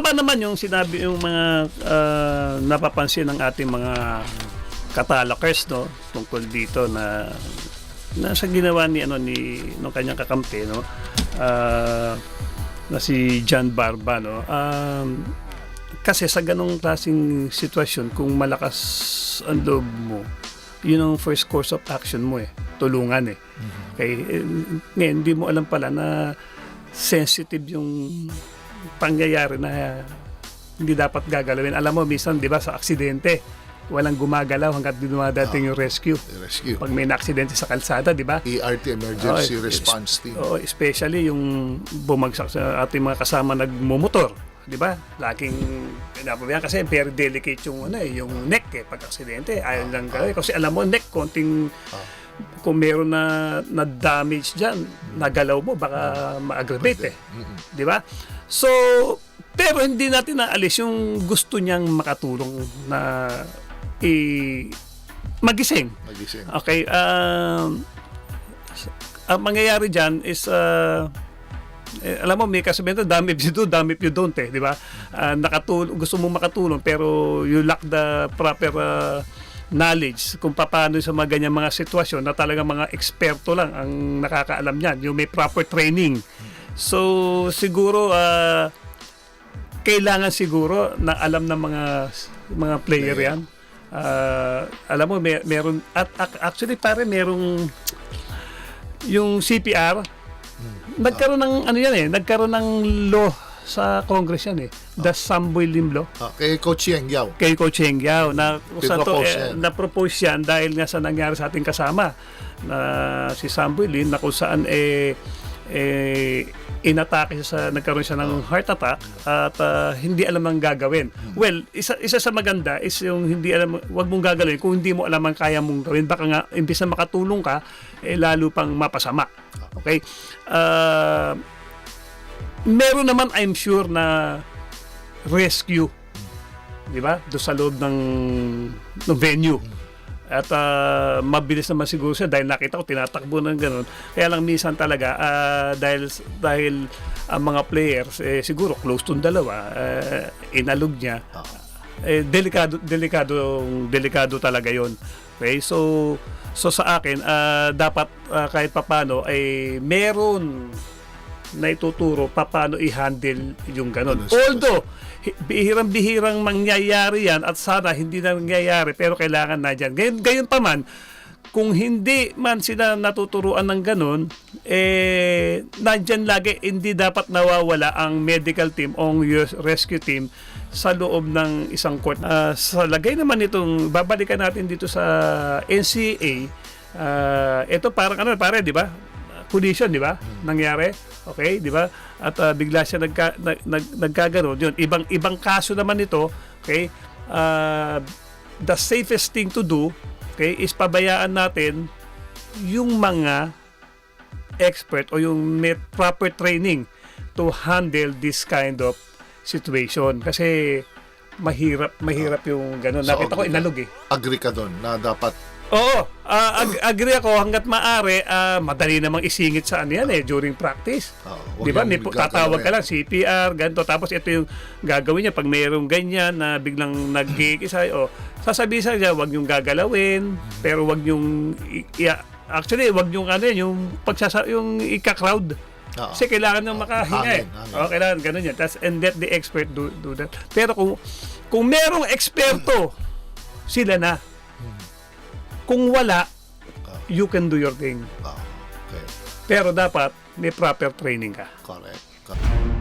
tama naman yung sinabi yung mga ah, napapansin ng ating mga katalakers no tungkol dito na na sa ginawa ni ano ni ng kanyang kakampi no ah, na si John Barba no. Um, kasi sa ganong klaseng sitwasyon kung malakas ang loob mo yun ang first course of action mo eh tulungan eh. Okay eh, ngayon hindi mo alam pala na sensitive yung pangyayari na hindi dapat gagalawin alam mo minsan di ba sa aksidente walang gumagalaw hanggat dumadating yung rescue Rescue. pag may na-aksidente sa kalsada di ba ERT, Emergency Oo, Response Team. Oo, especially yung bumagsak sa ating mga kasama nagmumotor, 'di ba? Laking pinapabayaan kasi very delicate yung ano eh, yung neck eh pag aksidente. Ayaw lang gawin kasi alam mo neck konting kung meron na na damage diyan, nagalaw mo baka ma-aggravate eh. 'Di ba? So pero hindi natin naalis yung gusto niyang makatulong na i magising. Nagising. Okay, um, ang mangyayari dyan is, uh, eh, alam mo, may kasabihin ito, damn if you do, damn if you don't eh, di ba? Uh, nakatulong, gusto mong makatulong, pero you lack the proper uh, knowledge kung paano sa mga ganyan mga sitwasyon na talaga mga eksperto lang ang nakakaalam niyan, yung may proper training. So, siguro, uh, kailangan siguro na alam ng mga mga player yan. Ah, alam mo, may, meron, at, ac- actually pare, merong yung CPR, nagkaroon ng, ano yan eh, nagkaroon ng law sa Congress yan eh. The Samboy Lim Law Ah, kay Coach Yeng Yao. kay Coach Heng Yao na saan to, eh, na-propose yan dahil nga sa nangyari sa ating kasama na si Samboy Lin na kung saan eh, eh inatake siya sa nagkaroon siya ng heart attack at ah, hindi alam ang gagawin. Well, isa isa sa maganda is yung hindi alam wag mong gagawin kung hindi mo alam ang kaya mong gawin baka nga imbis na makatulong ka eh lalo pang mapasama. Okay? Ah, meron naman I'm sure na rescue 'di ba? Do sa loob ng ng venue. At ah, mabilis naman siguro siya dahil nakita ko tinatakbo ng ganun. Kaya lang minsan talaga ah, dahil dahil ang mga players eh, siguro close to dalawa eh, inalog niya. Eh, delikado delikado delikado talaga 'yon. Okay? So so sa akin ah, dapat ah, kahit papano ay meron na ituturo paano i-handle yung ganun. Although, hi- bihirang-bihirang mangyayari yan at sana hindi na nangyayari pero kailangan na dyan. Gayon, gayon pa man, kung hindi man sila natuturuan ng ganun, eh, nandyan lagi, hindi dapat nawawala ang medical team o rescue team sa loob ng isang court. Ah, sa lagay naman itong, babalikan natin dito sa NCA, ah, ito parang ano, pare, di ba? collision, di ba? Nangyari. Okay, di ba? At ah, bigla siya nagka, nag, nag, nagkaganon. Yun, ibang ibang kaso naman ito, okay? ah, the safest thing to do, okay, is pabayaan natin yung mga expert o yung may proper training to handle this kind of situation kasi mahirap mahirap yung ganun. So, Nakita ko inalog eh. Agree ka doon na dapat Oo, ah, ag- agree ako hanggat maaari, ah, madali namang isingit sa ano yan eh during practice. Oo, wag Di ba? gagalawin. tatawag ka lang, CPR, ganito. Tapos ito yung gagawin niya pag mayroong ganyan na biglang nag-gigisa. O, sasabihin sa niya, wag yung gagalawin, pero wag yung, i- actually, wag yung ano yun, yung pagsasa, yung ika-crowd. Oo. Kasi kailangan nang makahinga eh. hangin, hangin. O, kailangan ganun yan. That's, and let the expert do, do that. Pero kung, kung merong eksperto, sila na. Kung wala, you can do your thing. Ah, okay. Pero dapat may proper training ka. Correct. Correct.